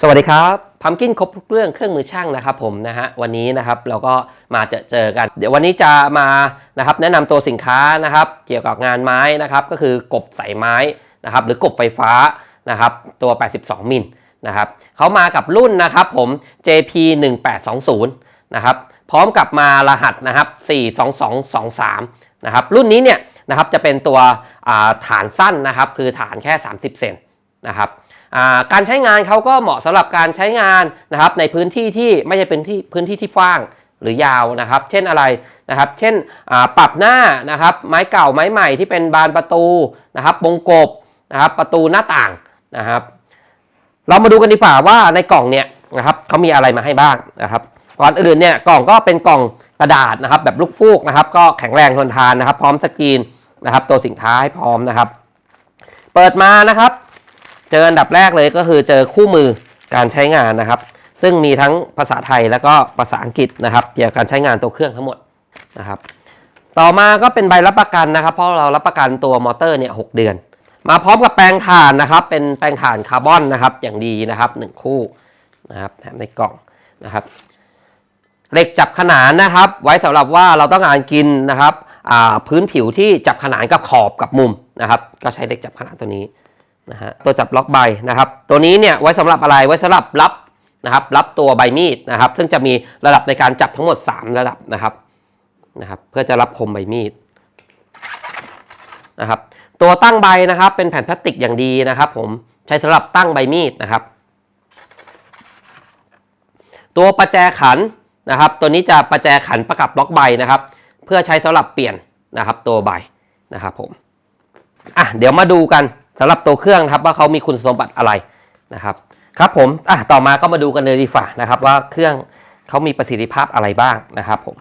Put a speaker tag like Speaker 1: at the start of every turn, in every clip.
Speaker 1: สวัสดีครับพัมกินครบทุกเรื่องเครื่องมือช่างนะครับผมนะฮะวันนี้นะครับเราก็มาเจอเจอกัน เดี๋ยววันนี้จะมานะครับแนะนำตัวสินค้านะครับ เกี่ยวกับงานไม้นะครับก็คือกบใส่ไม้นะครับหรือกบไฟฟ้านะครับตัว 82 มิลนะครับเขามากับรุ่นนะครับผม JP 1820นะครับพร้อมกับมารหัสนะครับ 42223นะครับรุ่นนี้เนี่ยนะครับจะเป็นตัวฐานสั้นนะครับคือฐานแค่ 30 เซนนะครับ การใช้งานเขาก็เหมาะสำหรับการใช้งานนะครับในพื้นที่ที่ไม่ใช่เป็นที่พื้นที่ที่กว้างหรือยาวนะครับ เช่นอะไรนะครับ เช่นปรับหน้านะครับไม้เก่าไม้ใหม่ที่เป็นบานประตูนะครับวงกบนะครับประตูหน้าต่างนะครับ เรามาดูกันดีกว่าว่าในกล่องเนี่ยนะครับเขามีอะไรมาให้บ้างนะครับก่อนอื่นเนี่ยกล่องก็เป็นกล่องกระดาษนะครับ แบบลูกฟูกนะครับ ก็แข็งแรงทนทานนะครับ พร้อมสกรีนนะครับ ตัวสินค้าให้พร้อมนะครับ เปิดมานะครับ เจออันดับแรกเลยก็คือเจอคู่มือการใช้งานนะครับ ซึ่งมีทั้งภาษาไทยแล้วก็ภาษาอังกฤษนะครับเกี่ยวกับการใช้งานตัวเครื่องทั้งหมดนะครับ ต่อมาก็เป็นใบรับประกันนะครับ เพราะเรารับประกันตัวมอเตอร์เนี่ยหเดือน มาพร้อมกับแปลงถ่านนะครับ เป็นแปลงถ่านคาร์บอนนะครับ อย่างดีนะครับหนึ่งคู่นะครับแถมในกล่องนะครับเหล็กจับขนานนะครับ ไว้สำหรับว่าเราต้องการกินนะครับพื้นผิวที่จับขนานกับขอบกับมุมนะครับ ก็ใช้เหล็กจับขนานตัวนี้ นะฮะตัวจับล็อกใบนะครับ ตัวนี้เนี่ยไว้สำหรับอะไรไว้สำหรับรับนะครับรับตัวใบมีดนะครับ ซึ่งจะมีระดับในการจับทั้งหมด 3 ระดับนะครับนะครับ เพื่อจะรับคมใบมีดนะครับ ตัวตั้งใบนะครับเป็นแผ่นพลาสติกอย่างดีนะครับ ผมใช้สำหรับตั้งใบมีดนะครับ ตัวประแจขันนะครับ ตัวนี้จะประแจขันประกับล็อกใบนะครับ เพื่อใช้สำหรับเปลี่ยนนะครับ ตัวใบนะครับผมอะเดี๋ยวมาดูกัน สำหรับตัวเครื่องนะครับว่าเขามีคุณสมบัติอะไรนะครับครับผมอะต่อมาก็มาดูกันเลยดีฝ่านะครับ ว่าเครื่องเขามีประสิทธิภาพอะไรบ้างนะครับผม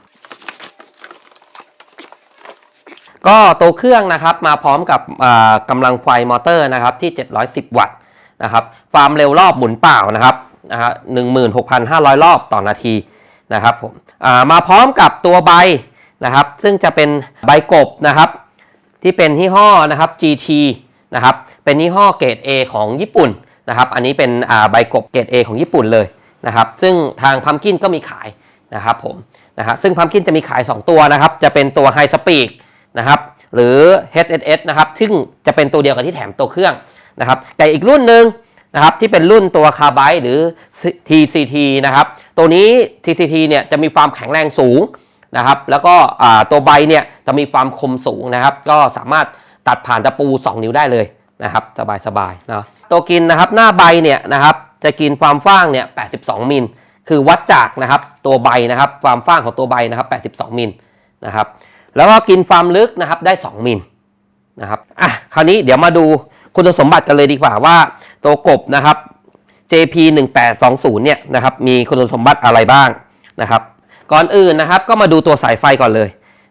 Speaker 1: ก็ตัวเครื่องนะครับมาพร้อมกับอ่ากำลังไฟมอเตอร์นะครับที่ 710 วัตต์นะครับความเร็วรอบหมุนเปล่านะครับนะฮะ16,500 รอบต่อนาทีนะครับผมอ่ามาพร้อมกับตัวใบนะครับ ซึ่งจะเป็นใบกบนะครับ ที่เป็นยี่ห้อนะครับ GT นะครับเป็นยี่ห้อเกรด A ของญี่ปุ่นนะครับอันนี้เป็นใบกบเกรด A ของญี่ปุ่นเลยนะครับซึ่งทางพัมกินก็มีขายนะครับผมนะฮะซึ่งพัมกินจะมีขาย 2 ตัวนะครับจะเป็นตัว High Speed นะครับหรือ HSS นะครับซึ่งจะเป็นตัวเดียวกับที่แถมตัวเครื่องนะครับแต่อีกรุ่นหนึ่งนะครับที่เป็นรุ่นตัวคาร์ไบหรือ TCT นะครับตัวนี้ TCT เนี่ยจะมีความแข็งแรงสูงนะครับแล้วก็ตัวใบเนี่ยจะมีความคมสูงนะครับ ก็สามารถ ตัดผ่านตะปู 2 นิ้วได้เลยนะครับสบายๆนะตัวกินนะครับหน้าใบเนี่ยนะครับจะกินความฟ้างเนี่ย82 มิล คือวัดจากนะครับตัวใบนะครับความฟ้างของตัวใบนะครับ82 มิลนะครับแล้วก็กินความลึกนะครับได้ 2 มิลนะครับอะคราวนี้เดี๋ยวมาดูคุณสมบัติกันเลยดีกว่าว่า ตัวกบนะครับ JP 1820เนี่ยนะครับมีคุณสมบัติอะไรบ้างนะครับ ก่อนอื่นนะครับก็มาดูตัวสายไฟก่อนเลย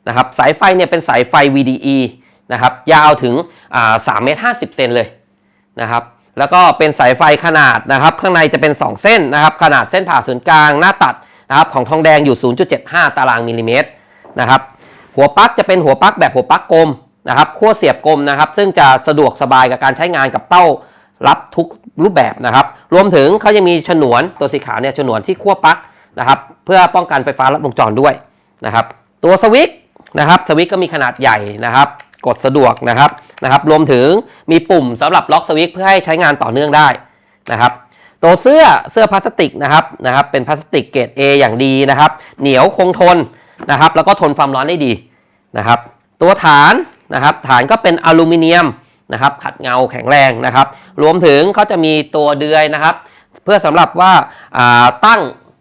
Speaker 1: นะครับสายไฟเนี่ยเป็นสายไฟ VDE นะครับยาวถึงอ่า3เมตร50เซนเลยนะครับแล้วก็เป็นสายไฟขนาดนะครับข้างในจะเป็น 2 เส้นนะครับขนาดเส้นผ่าศูนย์กลางหน้าตัดนะครับของทองแดงอยู่ 0.75 ตารางมิลลิเมตรนะครับหัวปลั๊กจะเป็นหัวปลั๊กแบบหัวปลั๊กกลมนะครับขั้วเสียบกลมนะครับซึ่งจะสะดวกสบายกับการใช้งานกับเต้ารับทุกรูปแบบนะครับรวมถึงเขายังมีฉนวนตัวสีขาวเนี่ยฉนวนที่ขั้วปลั๊กนะครับเพื่อป้องกันไฟฟ้าลัดวงจรด้วยนะครับตัวสวิตช์นะครับสวิตช์ก็มีขนาดใหญ่นะครับ กดสะดวกนะครับนะครับรวมถึงมีปุ่มสำหรับล็อกสวิตช์เพื่อให้ใช้งานต่อเนื่องได้นะครับตัวเสื้อเสื้อพลาสติกนะครับนะครับเป็นพลาสติกเกรด A อย่างดีนะครับ เหนียวคงทนนะครับ แล้วก็ทนความร้อนได้ดีนะครับ ตัวฐานนะครับฐานก็เป็นอลูมิเนียมนะครับขัดเงาแข็งแรงนะครับ รวมถึงเขาจะมีตัวเดือยนะครับ เพื่อสำหรับว่าอ่าตั้ง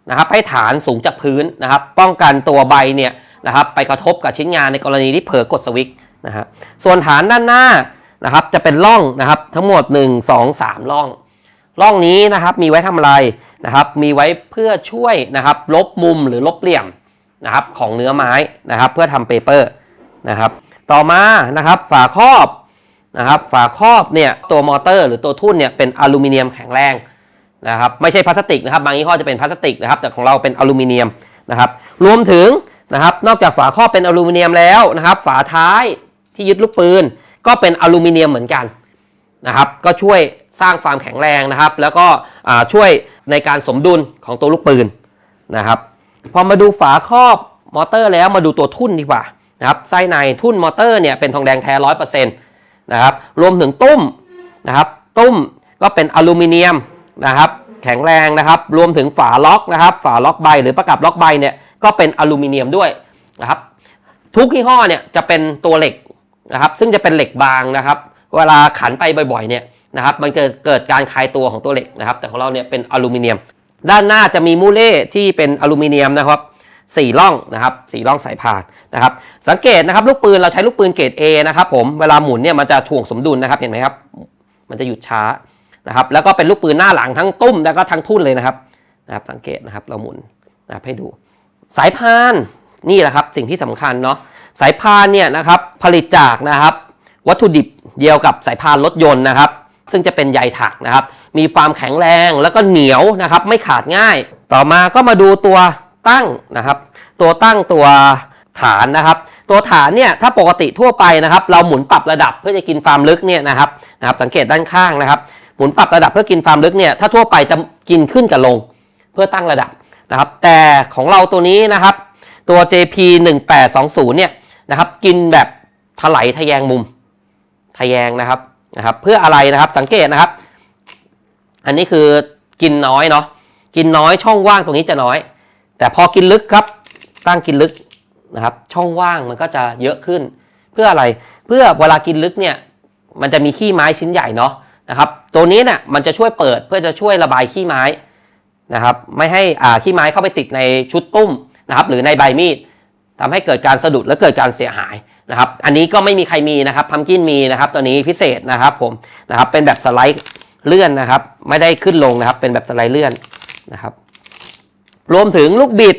Speaker 1: นะครับให้ฐานสูงจากพื้นนะครับ ป้องกันตัวใบเนี่ยนะครับไปกระทบกับชิ้นงานในกรณีที่เผลอกดสวิตช์ นะฮะส่วนฐานด้านหน้านะครับจะเป็นร่องนะครับทั้งหมด 1 2 3ร่องร่องนี้นะครับมีไว้ทำอะไรนะครับมีไว้เพื่อช่วยนะครับลบมุมหรือลบเหลี่ยมนะครับของเนื้อไม้นะครับเพื่อทำเปเปอร์นะครับต่อมานะครับฝาครอบนะครับฝาครอบเนี่ยตัวมอเตอร์หรือตัวทุ่นเนี่ยเป็นอลูมิเนียมแข็งแรงนะครับไม่ใช่พลาสติกนะครับบางยี่ห้อจะเป็นพลาสติกนะครับแต่ของเราเป็นอลูมิเนียมนะครับรวมถึงนะครับนอกจากฝาครอบเป็นอลูมิเนียมแล้วนะครับฝาท้าย ที่ยึดลูกปืน ก็เป็นอลูมิเนียมเหมือนกันนะครับ ก็ช่วยสร้างความแข็งแรงนะครับ แล้วก็ช่วยในการสมดุลของตัวลูกปืนนะครับ พอมาดูฝาครอบมอเตอร์แล้วมาดูตัวทุ่นดีกว่านะครับไส้ในทุ่นมอเตอร์เนี่ยเป็นทองแดงแท้ร้อยเปอร์เซ็นต์นะครับรวมถึงตุ้มนะครับ ตุ้มก็เป็นอลูมิเนียมนะครับ แข็งแรงนะครับ รวมถึงฝาล็อกนะครับ ฝาล็อกใบหรือประกับล็อกใบเนี่ยก็เป็นอลูมิเนียมด้วยนะครับ ทุกยี่ห้อเนี่ยจะเป็นตัวเหล็ก นะครับซึ่งจะเป็นเหล็กบางนะครับ เวลาขันไปบ่อยๆเนี่ยนะครับมันเกิดเกิดการคลายตัวของตัวเหล็กนะครับ แต่ของเราเนี่ยเป็นอลูมิเนียม ด้านหน้าจะมีมูเล่ที่เป็นอลูมิเนียมนะครับสี่ร่องนะครับสี่ร่องสายพานนะครับ สังเกตนะครับลูกปืนเราใช้ลูกปืนเกรด A นะครับผมเวลาหมุนเนี่ยมันจะถ่วงสมดุลนะครับเห็นไหมครับ มันจะหยุดช้านะครับ แล้วก็เป็นลูกปืนหน้าหลังทั้งตุ้มแล้วก็ทั้งทุ่นเลยนะครับนะครับ สังเกตนะครับเราหมุนนะครับให้ดู สายพานนี่แหละครับสิ่งที่สำคัญเนาะ สายพานเนี่ยนะครับผลิตจากนะครับวัตถุดิบเดียวกับสายพานรถยนต์นะครับ ซึ่งจะเป็นใยถักนะครับ มีความแข็งแรงแล้วก็เหนียวนะครับ ไม่ขาดง่าย ต่อมาก็มาดูตัวตั้งนะครับ ตัวตั้งตัวฐานนะครับ ตัวฐานเนี่ยถ้าปกติทั่วไปนะครับ เราหมุนปรับระดับเพื่อจะกินความลึกเนี่ยนะครับนะครับ สังเกตด้านข้างนะครับ หมุนปรับระดับเพื่อกินความลึกเนี่ยถ้าทั่วไปจะกินขึ้นกับลงเพื่อตั้งระดับนะครับ แต่ของเราตัวนี้นะครับ ตัว JP 1820เนี่ย นะครับ กินแบบถลายทะแยงมุมทะแยงนะครับนะครับ เพื่ออะไรนะครับสังเกตนะครับ อันนี้คือกินน้อยเนาะกินน้อยช่องว่างตรงนี้จะน้อย แต่พอกินลึกครับตั้งกินลึกนะครับ ช่องว่างมันก็จะเยอะขึ้น เพื่ออะไรเพื่อเวลากินลึกเนี่ยมันจะมีขี้ไม้ชิ้นใหญ่เนาะนะครับ ตัวนี้เนี่ยมันจะช่วยเปิดเพื่อจะช่วยระบายขี้ไม้นะครับ ไม่ให้อ่าขี้ไม้เข้าไปติดในชุดตุ้มนะครับ หรือในใบมีด ทำให้เกิดการสะดุดและเกิดการเสียหายนะครับ อันนี้ก็ไม่มีใครมีนะครับพัมกินมีนะครับ ตัวนี้พิเศษนะครับผมนะครับ เป็นแบบสไลด์เลื่อนนะครับ ไม่ได้ขึ้นลงนะครับ เป็นแบบสไลด์เลื่อนนะครับ รวมถึงลูกบิด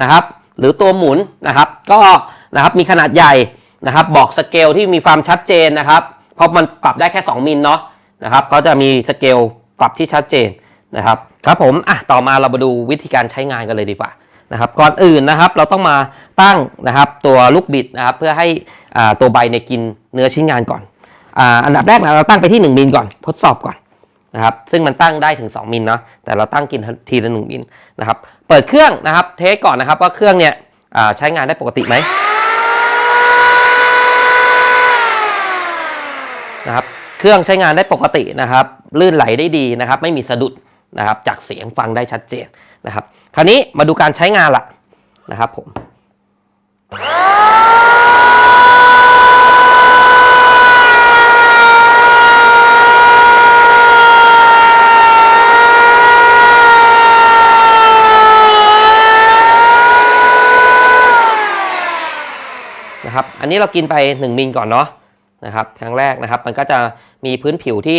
Speaker 1: นะครับ หรือตัวหมุนนะครับ ก็นะครับมีขนาดใหญ่นะครับ บอกสเกลที่มีความชัดเจนนะครับ เพราะมันปรับได้แค่ 2มิลเนาะนะครับเขาจะมีสเกลปรับที่ชัดเจนนะครับ ครับผมอะต่อมาเรามาดูวิธีการใช้งานกันเลยดีกว่า นะครับก่อนอื่นนะครับเราต้องมาตั้งนะครับตัวลูกบิดนะครับเพื่อให้ตัวใบเนี่ยกินเนื้อชิ้นงานก่อนอ,อันดับแรกนะเราตั้งไปที่ 1มิลก่อนทดสอบก่อนนะครับซึ่งมันตั้งได้ถึง 2มิลเนาะแต่เราตั้งกินทีละ1มิลนะครับเปิดเครื่องนะครับเทสก่อนนะครับว่าเครื่องเนี่ยใช้งานได้ปกติไหมนะครับเครื่องใช้งานได้ปกตินะครับลื่นไหลได้ดีนะครับ ไม่มีสะดุดนะครับจากเสียงฟังได้ชัดเจนนะครับ คราวนี้มาดูการใช้งานละนะครับผมนะครับอันนี้เรากินไป 1 มิลก่อนเนาะนะครับครั้งแรกนะครับ มันก็จะมีพื้นผิวที่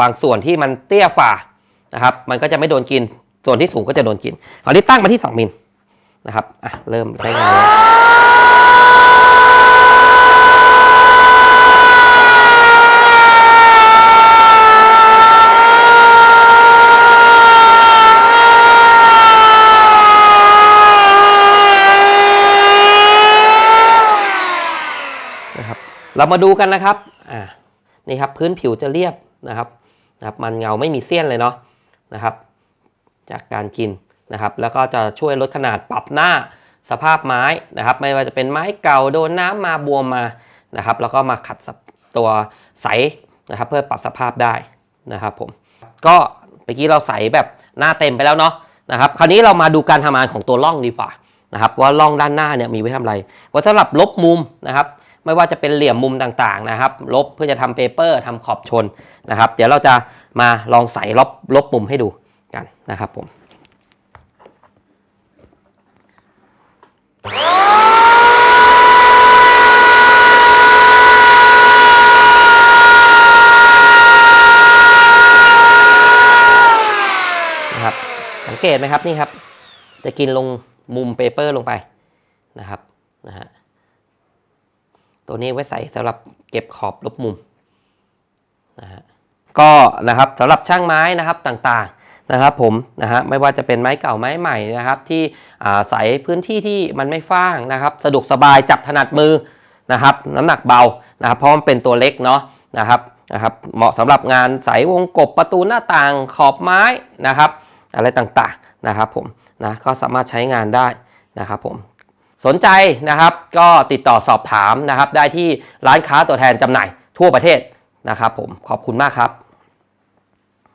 Speaker 1: บางส่วนที่มันเตี้ยฝ่านะครับ มันก็จะไม่โดนกิน ส่วนที่สูงก็จะโดนกินคราวนี้ตั้งมาที่ 2 มิลนะครับอะเริ่มใช้งานแล้วนะครับ เรามาดูกันนะครับอ่านี่ครับพื้นผิวจะเรียบนะครับนะครับ มันเงาไม่มีเสี้ยนเลยเนาะนะครับ จากการกินนะครับ แล้วก็จะช่วยลดขนาดปรับหน้าสภาพไม้นะครับ ไม่ว่าจะเป็นไม้เก่าโดนน้ำมาบวมมานะครับ แล้วก็มาขัดตัวใสนะครับ เพื่อปรับสภาพได้นะครับผมก็เมื่อกี้เราใสแบบหน้าเต็มไปแล้วเนาะนะครับ คราวนี้เรามาดูการทำงานของตัวร่องดีกว่านะครับว่าร่องด้านหน้าเนี่ยมีไว้ทำอะไรว่าสำหรับลบมุมนะครับ ไม่ว่าจะเป็นเหลี่ยมมุมต่างๆนะครับ ลบเพื่อจะทำเปเปอร์ทำขอบชนนะครับ เดี๋ยวเราจะมาลองใส่ลบลบมุมให้ดู กันนะครับผมนะครับสังเกตไหมครับนี่ครับ จะกินลงมุมเปเปอร์ลงไปนะครับนะฮะตัวนี้ไว้ใส่สำหรับเก็บขอบลบมุมนะฮะก็นะครับสำหรับช่างไม้นะครับต่างๆ นะครับผมนะฮะไม่ว่าจะเป็นไม้เก่าไม้ใหม่นะครับ ที่ใส่พื้นที่ที่มันไม่ฟ้างนะครับ สะดวกสบายจับถนัดมือนะครับ น้ำหนักเบานะครับเพราะมันเป็นตัวเล็กเนาะนะครับนะครับ เหมาะสำหรับงานใสวงกบประตูหน้าต่างขอบไม้นะครับ อะไรต่างๆนะครับผมนะก็สามารถใช้งานได้นะครับผมสนใจนะครับก็ติดต่อสอบถามนะครับ ได้ที่ร้านค้าตัวแทนจำหน่ายทั่วประเทศนะครับผมขอบคุณมากครับ